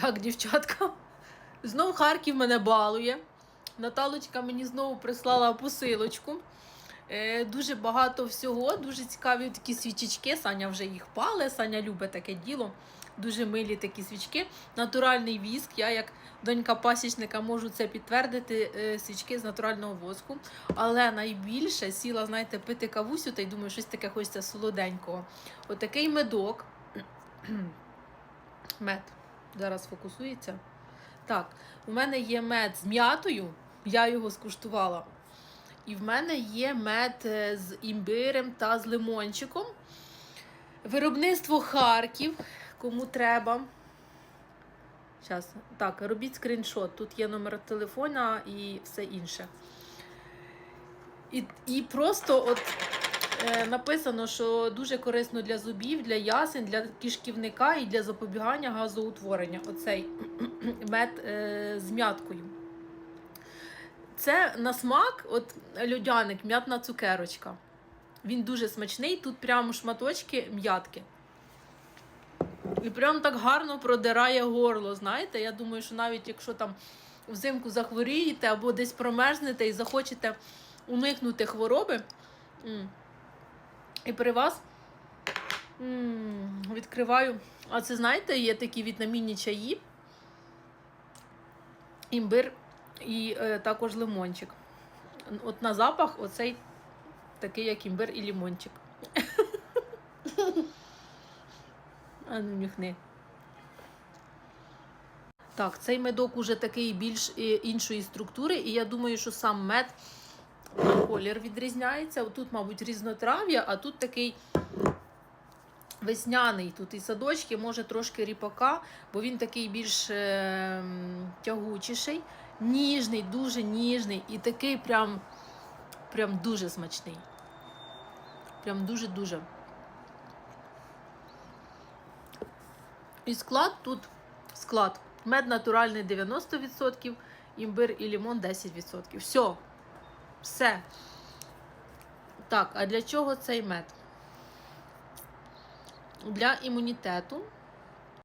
Так, дівчатка. Знов Харків мене балує. Наталочка мені знову прислала посилочку. Е, дуже багато всього, дуже цікаві такі свічечки. Саня вже їх пале, Саня любить таке діло. Дуже милі такі свічки. Натуральний віск. Я, як донька пасічника, можу це підтвердити. е, Свічки з натурального воску. Але найбільше сіла, знаєте, пити кавусю та й думаю, щось таке хочеться солоденького. Отакий медок. Мед. Зараз фокусується. Так, у мене є мед з м'ятою, я його скуштувала. І в мене є мед е, з імбирем та з лимончиком. Виробництво Харків, кому треба. Зараз, так, робіть скріншот. Тут є номер телефона і все інше. І, і просто от написано, що дуже корисно для зубів, для ясен, для кишківника і для запобігання газоутворення. Оцей мед е, з м'яткою. Це на смак, от льодяник, м'ятна цукерочка. Він дуже смачний, тут прямо шматочки м'ятки. І прям так гарно продирає горло. Знаєте, я думаю, що навіть якщо там взимку захворієте або десь промерзнете і захочете уникнути хвороби. М, І при вас м, відкриваю. А це знаєте, є такі вітамінні чаї, імбир і е, також лимончик. От на запах оцей такий, як імбир і лимончик. А ну нюхни. Так, цей медок уже такий більш е, іншої структури, і я думаю, що сам мед колір відрізняється. Тут, мабуть, різнотрав'я, а тут такий весняний. Тут і садочки, може трошки ріпака, бо він такий більш е, тягучіший, ніжний, дуже ніжний і такий прям, прям дуже смачний. Прям дуже-дуже. І склад тут склад. Мед натуральний 90%, імбир і лимон 10%. Все. Все. Так, а для чого цей мед? Для імунітету